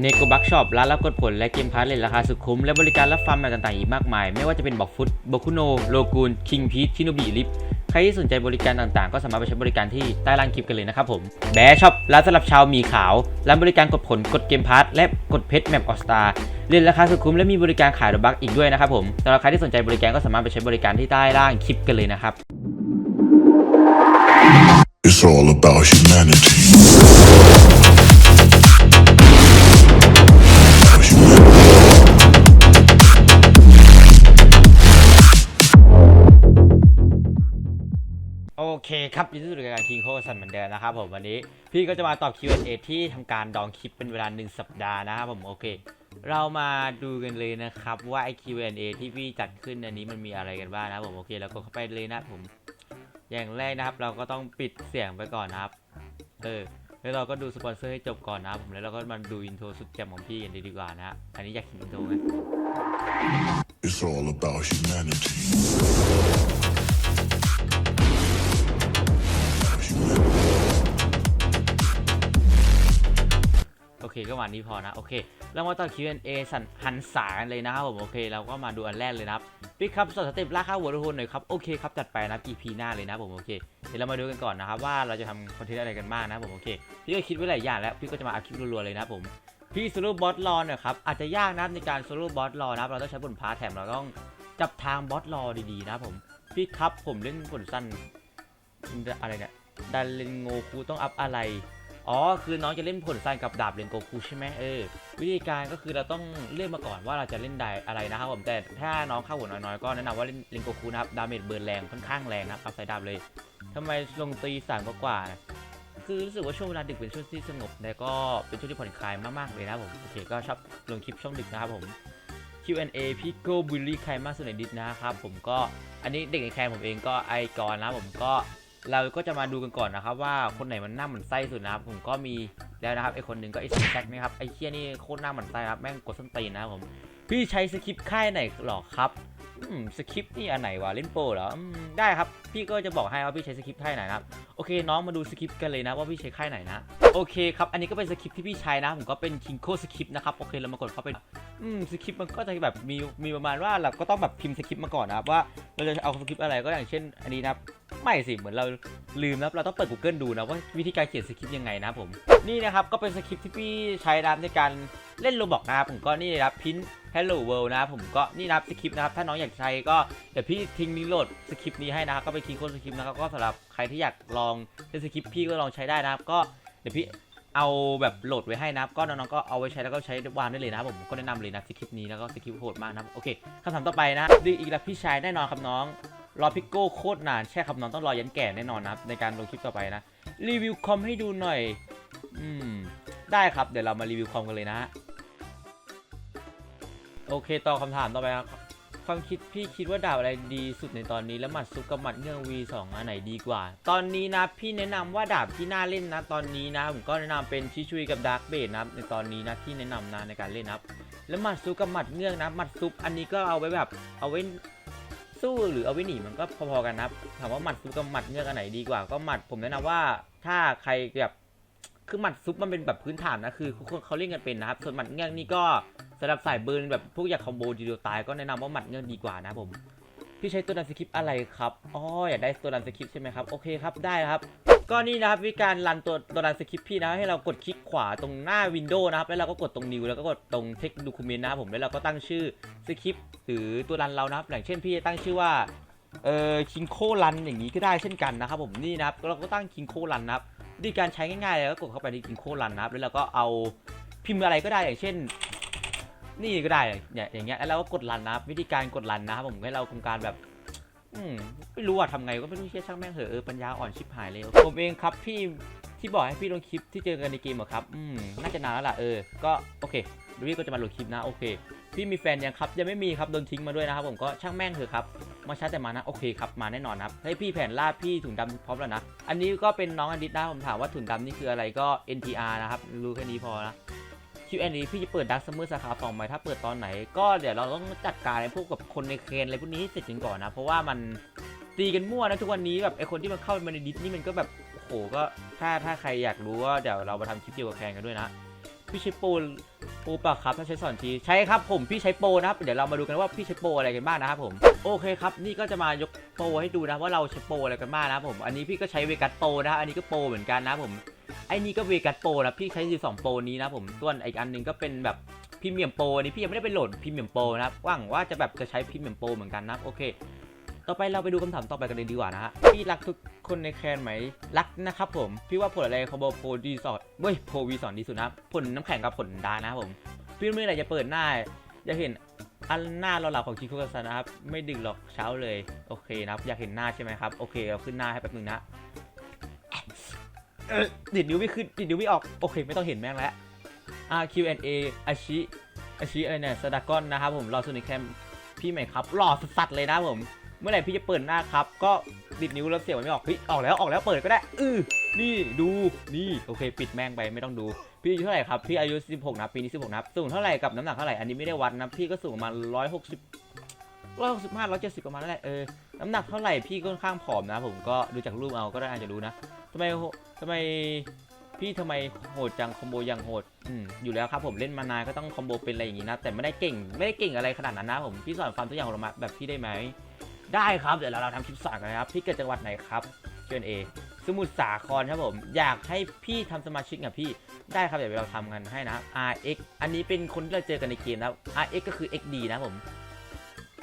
เนโกบักช็อปร้านรับกดผลและเกมพาร์ทเลนราคาสุดคุ้ม และบริการรับฟาร์มแบบต่างๆ อีกมากมาย ไม่ว่าจะเป็นบอกฟุตโบคุโนโลกูนคิงพีทชิโนบิลิฟใครที่สนใจบริการต่างๆ ก็สามารถไปใช้บริการที่ใต้ล่างคลิปกันเลยนะครับผมแบช็อปร้านสำหรับชาวมีขาวร้านบริการกดผลกดเกมพาร์ทและกดเพชรแมปออสตาเล่นราคาสุดคุ้มและมีบริการขายดอกบักอีกด้วยนะครับผมสำหรับใครที่สนใจบริการก็สามารถไปใช้บริการที่ใต้ล่างคลิปกันเลยนะครับ It's all about. Humanity. โอเคครับยินดีต้อนรับการ King โคสันเหมือนเดิมนะครับผมวันนี้ พี่ก็จะมาตอบ Q&A ที่ทำการดองคลิปเป็นเวลา1สัปดาห์นะครับผมโอเค เรามาดูกันเลยนะครับว่าไอ้ Q&A ที่พี่จัดขึ้นอันนี้มันมีอะไรกันบ้างนะครับผมโอเคเราก็เข้าไปเลยนะผม อย่างแรกนะครับเราก็ต้องปิดเสียงไปก่อนนะครับเออแล้วเราก็ดูสปอนเซอร์ให้จบก่อนนะครับผมแล้วเราก็มาดูอินโทรสุดแจ่มของพี่กันดีกว่านะฮะอันนี้อยากเห็นอินโทรไหม It's all about humanity. โอเคก็วันนี้พอนะ โอเค เรามาต่อ Q&A สันหันษากันเลยนะครับผมโอเคเราก็มาดูอันแรกเลยนะครับพี่ครับสอนสเต็ปราคาหัวทุนหน่อยครับ โอเคครับ จัดไปนะ EP หน้าเลยนะผมโอเคเดี๋ยวเรามาดูกันก่อนนะครับว่าเราจะทำคอนเทนต์อะไรกันบ้างนะผมโอเค พี่ก็คิดไว้หลายอย่างแล้ว พี่ก็จะมาอัดคลิปรัวๆเลยนะผมพี่โซโล่บอสรอเนี่ยครับอาจจะยากนะในการโซโล่บอสรอนะครับเราต้องใช้บนพาแถมเราต้องจับทางบอสรอดีๆนะครับผมพี่ครับผมเล่นผลสั้นอะไรเนี่ย ดันเลนโงคูต้องอัพอะไร อ๋อ คือน้องจะเล่นผลสั้นกับดาบเรนโกคูใช่ไหมเออ วิธีการก็คือเราต้องเลือกมาก่อนว่าเราจะเล่นได้อะไรนะครับผม แต่ถ้าน้องเข้าหัวน้อยๆก็แนะนำว่าเล่นเรนโกคูนะครับ ดาเมจเบิร์นแรงค่อนข้างแรงนะครับ อัพไซด์ดาบเลยทำไมลงตีสามกว่าๆนะคือรู้สึกว่าช่วงเวลาดึกเป็นช่วงที่สงบและก็เป็นช่วงที่ผ่อนคลายมากๆเลยนะครับผม โอเค ก็ชอบลงคลิปช่วงดึกนะครับผม Q&A พี่โกบุลลี่ใครมากสุดในดิสนะครับผมก็อันนี้เด็กในแคนผมเองก็ไอกรนะผมก็ เราก็จะมาดูกันก่อนนะครับว่าคนไหนมันหน้าเหมือนไส้สุดนะครับผมก็มีแล้วนะครับไอคนหนึ่งก็ไอซีแซกนะครับไอเคียนี่โคตรหน้าเหมือนไส้ครับแม่งกดส้นตีนนะครับผมพี่ใช้สคริปต์ค่ายไหนหรอครับอืมสคริปต์นี่อันไหนวะเล่นโปรเหรออืมได้ครับพี่ก็จะบอกให้ว่าพี่ใช้สคริปต์ค่ายไหนนะครับโอเคน้องมาดูสคริปต์กันเลยนะว่าพี่ใช้ค่ายไหนนะโอเคครับอันนี้ก็เป็นสคริปต์ที่พี่ใช้นะผมก็เป็นคิงโคสคริปต์นะครับโอเคเรามากดเข้าไปอืมสคริปต์มันก็จะแบบมีมีประมาณว่าเราก็ต้องแบบพิมพ์สคริปต์มาก่อนนะครับว่าเราจะเอาสคริปต์อะไรก็อย่างเช่น อันนี้นะครับ ไม่สิ เหมือนเราลืมนะเราต้องเปิด Google ดูนะว่าวิธีการเขียนสคริปต์ยังไงนะครับผม นี่นะครับก็เป็นสคริปต์ที่พี่ใช้นะครับในการเล่นโรบอกนะครับผมก็นี่เลยครับพิน Hello World นะครับผมก็นี่นะครับสคริปต์นะครับถ้าน้องอยากใช้ก็เดี๋ยวพี่ทิ้งลิงก์โหลดสคริปต์นี้ให้นะครับก็ไปทิ้งค้ดสคริปต์นะครับก็สำหรับใครที่อยากลองเล่นสคริปต์พี่ก็ลองใช้ได้นะครับ ก็เดี๋ยวพี่เอาแบบโหลดไว้ให้นะครับ ก็น้องๆก็เอาไว้ใช้แล้วก็ใช้วางได้เลยนะครับผมก็แนะนำเลยนะสคริปต์นี้แล้วก็สคริปต์โหดมากนะครับโอเคคำถามต่อไปนะดีอีกแล้วพี่ชายแน่นอนครับน้อง รอพิกโก้โคตรนานใช่ครับน้องต้องรอยันแก่แน่นอนนะในการลงคลิปต่อไปนะ รีวิวคอมให้ดูหน่อย อืม ได้ครับเดี๋ยวเรามารีวิวคอมกันเลยนะ โอเคต่อคำถามต่อไปครับความคิดพี่คิดว่าดาบอะไรดีสุดในตอนนี้แล้วหมัดซุปกับหมัดเงื่อง V2 อันไหนดีกว่า ตอนนี้นะพี่แนะนำว่าดาบที่น่าเล่นนะ ตอนนี้นะผมก็แนะนำเป็นชิชุยกับดาร์กเบดนะในตอนนี้นะที่แนะนำนะในการเล่นนะแล้วหมัดซุปกับหมัดเงื่องนะหมัดซุปอันนี้ก็เอาไว้แบบเอาไว้ สู้หรือเอาไว้หนีมันก็พอๆกันนะครับถามว่าหมัดซุปกับหมัดเงือกอันไหนดีกว่า ก็หมัดผมแนะนำว่าถ้าใครแบบคือหมัดซุปมันเป็นแบบพื้นฐานนะคือคนเขาเล่นกันเป็นนะครับส่วนหมัดเงือกนี่ก็สำหรับสายเบิร์นแบบพวกอยากคอมโบทีเดียวตายก็แนะนำว่าหมัดเงือกดีกว่านะผมพี่ใช้ตัวดันสคริปอะไรครับอ๋ออยากได้ตัวดันสคริปใช่ไหมครับโอเคครับได้ครับ ก็นี่นะครับวิธีการรันตัวตัวรันสคริปต์พี่นะให้เรากดคลิกขวาตรงหน้าวินโดว์นะครับแล้วเราก็กดตรง new แล้วก็กดตรงเทคดูคูเมนต์นะครับผมแล้วเราก็ตั้งชื่อสคริปต์หรือตัวรันเรานะครับอย่างเช่นพี่ตั้งชื่อว่าเอ่อคิงโครันอย่างนี้ก็ได้เช่นกันนะครับผมนี่นะครับเราก็ตั้งคิงโครันนะครับวิธีการใช้ง่ายๆเลยก็กดเข้าไปที่คิงโครันนะครับแล้วเราก็เอาพิมพ์อะไรก็ได้อย่างเช่น นี่ก็ได้เนี่ยอย่างเงี้ยแล้วเราก็กดรันนะครับวิธีการกดรันนะครับผมให้เราทำการแบบ อืมไม่รู้อะทำไงก็ไม่รู้เชี่ยช่างแม่งเหอะเออปัญญาอ่อนชิบหายเลยผมเองครับพี่ที่บอกให้พี่ลงคลิปที่เจอกันในเกมเหรอครับอืมน่าจะนานแล้วล่ะเออก็โอเคดี๋ยวพี่ก็จะมาลงคลิปนะโอเค พี่มีแฟนยังครับยังไม่มีครับโดนทิ้งมาด้วยนะครับผมก็ช่างแม่งเถอะครับมาช้าแต่มานะโอเคครับมาแน่นอนครับให้ยพี่แผนล่าพี่ถุงดำพร้อมแล้วนะอันนี้ก็เป็นน้องอดิตนะผมถามว่าถุงดำนี่คืออะไรก็ NTR นะครับรู้แค่นี้พอนะ Q&A พี่จะเปิดดักซัมเมอร์สาขาสองไหมถ้าเปิดตอนไหน ก็เดี๋ยวเราต้องจัดการไอ้พวกกับคนในเคนอะไรพวกนี้ให้เสร็จกันก่อนนะ เพราะว่ามันตีกันมั่วนะทุกวันนี้แบบไอ้คนที่มันเข้ามาในดิสนี่มันก็แบบโอ้โหก็ถ้าถ้าใครอยากรู้ว่าเดี๋ยวเรามาทำคลิปเกี่ยวกับแคนกันด้วยนะพี่ใช้โปรโปรเปล่าครับถ้าใช้สอนทีใช่ครับผมพี่ใช้โปรนะครับเดี๋ยวเรามาดูกันว่าพี่ใช้โปรอะไรกันบ้างนะครับผมโอเคครับนี่ก็จะมายกโปรให้ดูนะว่าเราใช้โปรอะไรกันบ้างนะครับผมอันนี้พี่ก็ใช้เวกัสโปรนะอันนี้ก็โปรเหมือนกันนะครับผม ไอ้นี่ก็เวกัสโปรนะพี่ใช้อยู่สองโปรนี้นะผมส่วนอีกอันหนึงก็เป็นแบบพรีเมียมโปรนี่พี่ยังไม่ได้ไปโหลดพรีเมียมโปรนะครับหวังว่าจะแบบจะใช้พรีเมียมโปรเหมือนกันนะโอเค ต่อไปเราไปดูคำถามต่อไปกันเลยดีกว่านะฮะพี่รักทุกคนในแคนไหมรักนะครับผมพี่ว่าผลอะไรคอมโบโปรดีสอดเว้ยโปรวีสอนดีสุดนะผลน้ำแข็งกับผลดานะครับผมพี่เมื่อไหร่จะเปิดหน้าอยากเห็นอันหน้าเราหลับของคิคุกซันนะครับไม่ดึกหรอกเช้าเลยโอเคนะครับอยากเห็นหน้าใช่ไหมครับโอเคเอาขึ้นหน้าให้แป๊บนึงนะ เออดิดนิ้วไม่ขึ้นดิดนิ้วไม่ออก โอเค ไม่ต้องเห็นแม่งแล้วอ่า Q&A อาชิอาชิอะไรเนี่ยสดากอนนะครับผมรอสุนิแคมพี่ใหม่ครับหล่อสัสๆเลยนะผม เมื่อไหร่พี่จะเปิดหน้าครับ ก็ดิดนิ้วแล้วเสียงมันไม่ออกเฮ้ยออกแล้วออกแล้วเปิดก็ได้อือนี่ดูนี่โอเค ปิดแม่งไปไม่ต้องดู พี่อายุเท่าไหร่ครับพี่อายุ 16นะปีนี้ 16นะสูงเท่าไหร่กับน้ำหนักเท่าไหร่อันนี้ไม่ได้วัดนะพี่ก็สูงประมาณ160 165 170ประมาณนั่นแหละเออ น้ำหนักเท่าไหร่พี่ก็ค่อนข้างผอมนะ ผมก็ดูจากรูปเอาก็ได้อาจจะรู้นะทำไมำไมพี่ทำไมโหดจังคอมโบอยังโหดอืมอยู่แล้วครับผมเล่นมานานก็ต้องคอมโบเป็นอะไรอย่างงี้นะ แต่ไม่ได้เก่งไม่ได้เก่งอะไรขนาดนั้นนะผมพี่สอนความทุกอย่างของเรามาแบบพี่ได้ไหมได้ครับเดี๋ยวเราเราทำคลิปสอนกันนะครับพี่เกิดจังหวัดไหนครับเชิญเอสมุทรสาครครับผมอยากให้พี่ทำสมาชิกกับพี่ได้ครับเดี๋ยวเราทำกันให้นะครับ RX อันนี้เป็นคนที่เราเจอกันในเกมนะครับ RX ก็คือ XD นะผม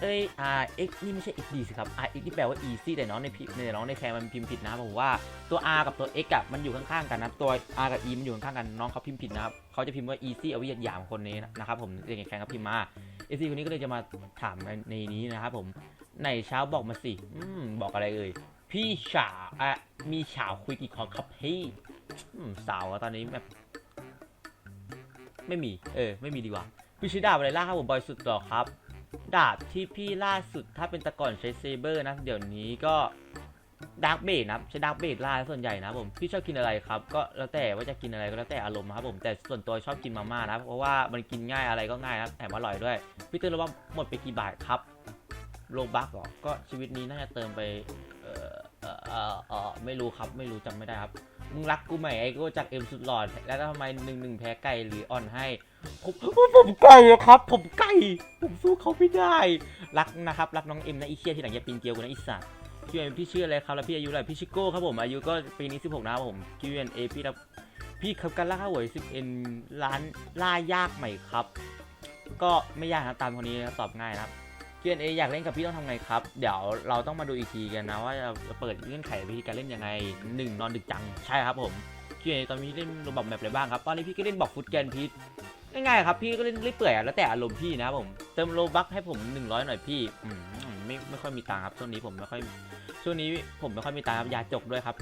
เอ้ย RX นี่ไม่ใช่ XD สิครับ RX ที่แปลว่า easy แต่น้องในพิมในน้องในแคร์มันพิมพ์ผิดนะผมว่าตัว R กับตัว X อะมันอยู่ข้างๆกันนะตัว R กับ E มันอยู่ข้างๆกันน้องเขาพิมพ์ผิดนะครับเขาจะพิมพ์ว่า easy เอาไว้หยามคนนี้นะครับผมเด็กแข่งกับพิมพ์มา easy คนนี้ก็เลยจะมาถามในในนี้นะครับผมไหนเช้าบอกมาสิอืมบอกอะไรเอ่ยพี่ฉาอะมีฉาวคุยกี่คอครับพี่อืมสาวตอนนี้แบบไม่มี เออ ไม่มีดีกว่าพี่ใช้ดาบอะไรล่าครับผมบอยสุดหรอครับ ดาบที่พี่ล่าสุดถ้าเป็นตะก่อนใช้เซเบอร์นะ เดี๋ยวนี้ก็ดาร์กเบดนะครับใช้ดาร์กเบดล่าส่วนใหญ่นะผมพี่ชอบกินอะไรครับก็แล้วแต่ว่าจะกินอะไรก็แล้วแต่อารมณ์นะครับผมแต่ส่วนตัวชอบกินมาม่านะเพราะว่ามันกินง่ายอะไรก็ง่ายนะแถมอร่อยด้วย พี่เตือนว่าหมดไปกี่บาทครับโลบักหรอก็ชีวิตนี้น่าจะเติมไปเออเออเออเออไม่รู้ครับไม่รู้จำไม่ได้ครับ มึงรักกูไหมไอ้กูจากเอ็มสุดหลอดแล้วทำไมหนึ่งหนึ่งแพ้ไก่หรืออ่อนให้ผมผมไก่อะครับ ผมไก่ผมสู้เขาไม่ได้ รักนะครับ รักน้องเอ็มนะอีเชียที่หลังจะปีนเกลียวกูนะอีสัตว์พี่เอ็มพี่ชื่ออะไรครับแล้วพี่อายุอะไรพี่ชิโก้ครับผมอายุก็ปีนี้ 16นะครับผม Q&A พี่รับพี่ครับการล่าข้าวหวย10ล้านล่ายากไหมครับ ก็ไม่ยากครับตามคนนี้นะครับตอบง่ายนะครับ Q&A อยากเล่นกับพี่ต้องทำไงครับ เดี๋ยวเราต้องมาดูอีกทีกันนะว่าจะเปิดเงื่อนไขวิธีการเล่นยังไงหนึ่งนอนดึกจังใช่ครับผม Q&A ตอนนี้เล่นโรบอกแบบอะไรบ้างครับ ตอนนี้พี่ก็เล่นบอกฟุตแกนพีทง่ายๆครับพี่ก็เล่นเรื่อยเปื่อยแล้วแต่อารมณ์พี่นะครับผมเติมโลบัคให้ผม 100 หน่อยพี่ไม่ไม่ค่อยมีตังค์ครับช่วงนี้ผมไม่ค่อยช่วงนี้ผมไม่ค่อยมีตังค์ครับยาจกด้วยครับ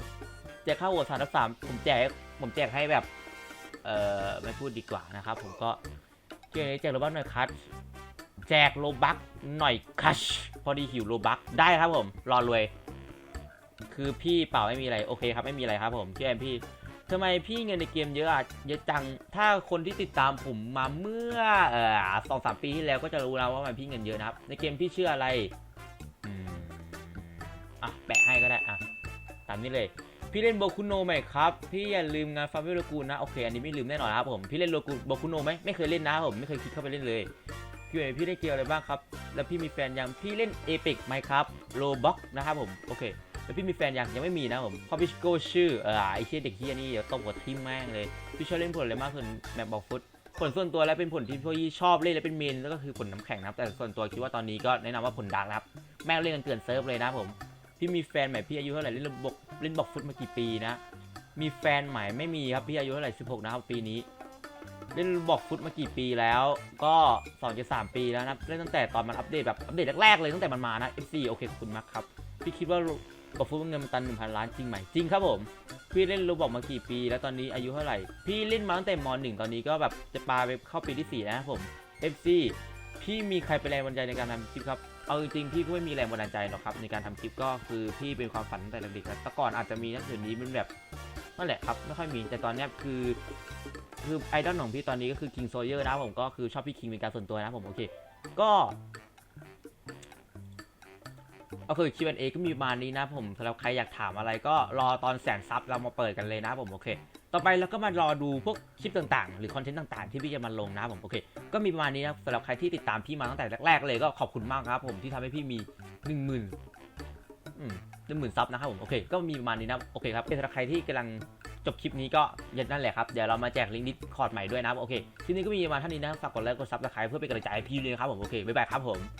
แจกข้าวหัวสามทับสามผมแจกผมแจกให้แบบเอ่อไม่พูดดีกว่านะครับผมก็ Q&A แจกโลบัคหน่อยครับ จกโลบัคหน่อยคัชพอดีหิวโลบัคได้ครับผม รอรวย คือพี่เปล่าไม่มีอะไรโอเคครับไม่มีอะไรครับผมพี่แอมพี่ทำไมพี่เงินในเกมเยอะอะเยอะจัง ถ้าคนที่ติดตามผมมาเมื่อเอ่อสองสามปีที่แล้วก็จะรู้แล้วว่าทำไมพี่เงินเยอะนะครับ ในเกมพี่ชื่ออะไรอะแปะให้ก็ได้อะตามนี้เลย พี่เล่นโบคุโนไหมครับ พี่อย่าลืมงานฟาร์มวิโรกูนะโอเคอันนี้ไม่ลืมแน่นอนครับผมพี่เล่นโลกูโบคุโนไหมไม่เคยเล่นนะครับผมไม่เคยคิดเข้าไปเล่นเลย พี่เอพี่ได้เกี่ยอะไรบ้างครับ แล้วพี่มีแฟนยัง พี่เล่นเอพิกไหมครับโลบ็อกนะครับผม โอเค แล้วพี่มีแฟนยัง ยังไม่มีนะผมพอพี่โก้ชื่อ เออไอเชี่ยเด็กเฮียนี่เดี๋ยวตบหัวทิมแม่งเลย พี่ชอบเล่นผลอะไรมากส่วนแมปบอกฟุตผลส่วนตัวแล้วเป็นผลที่พี่ชอบเล่นและเป็นเมนแล้วก็คือผลน้ำแข็งนะครับ แต่ส่วนตัวคิดว่าตอนนี้ก็แนะนำว่าผลดาร์กนะครับ แม่งเล่นกันเกินเซิร์ฟเลยนะผม พี่มีแฟนใหม่พี่อายุเท่าไหร่เล่นบอกเล่นบอกฟุตมากี่ปีนะ มีแฟนใหม่ไม่มีครับพี่อายุเท่าไหร่16นะครับปีนี้ เล่นบอกฟุตมากี่ปีแล้ว ก็2จะ3ปีแล้วนะเล่นตั้งแต่ตอนมันอัปเดตแบบอัปเดตแรกๆเลยตั้งแต่มันมานะ FC โอเคขอบคุณมากครับ พี่คิดว่าบอกฟุตเงินมันตัน1,000ล้านจริงไหมจริงครับผม พี่เล่นโรบอกมากี่ปี แล้วตอนนี้อายุเท่าไหร่ พี่เล่นมาตั้งแต่ม .1 ตอนนี้ก็แบบจะปาไปเข้าปีที่4นะครับผม FC พี่มีใครเป็นแรงบันดาลใจในการทำคลิปครับเอาจริงๆพี่ก็ไม่มีแรงบันดาลใจหรอกครับในการทำคลิปก็คือพี่เป็นความฝันตั้งแต่เด็กๆแล้วแต่ก่อนอาจจะมีนะเดี๋ยวนี้มันแบบนั่นแหละครับไม่ค่อยมีแต่ตอนนี้คือ คือไอดอลของพี่ตอนนี้ก็คือ King Sawyer นะผมก็คือชอบพี่ King เป็นการส่วนตัวนะผมโอเคก็ก็คือ Q&A ก็มีประมาณนี้นะผมสำหรับใครอยากถามอะไรก็รอตอนแสนซับเรามาเปิดกันเลยนะผมโอเค ต่อไปเราก็มารอดูพวกคลิปต่างๆ หรือคอนเทนต์ต่างๆ ที่พี่จะมาลงนะผมโอเค ก็มีประมาณนี้นะสำหรับใครที่ติดตามพี่มาตั้งแต่แรกๆเลยก็ขอบคุณมากครับผมที่ทำให้พี่มีหนึ่งหมื่นหนึ่งหมื่นซับนะครับผมโอเคก็มีประมาณนี้นะโอเคครับสำหรับใครที่กำลัง จบคลิปนี้ก็ยันนั่นแหละครับ เดี๋ยวเรามาแจกลิงก์ดิสคอร์ดใหม่ด้วยนะครับ โอเค คลิปนี้ก็มีประมาณเท่านี้นะฝากกดไลค์ กดซับสไครต์เพื่อเป็นกำลังใจให้พี่ด้วยนะครับผม โอเค บ๊ายบายครับผม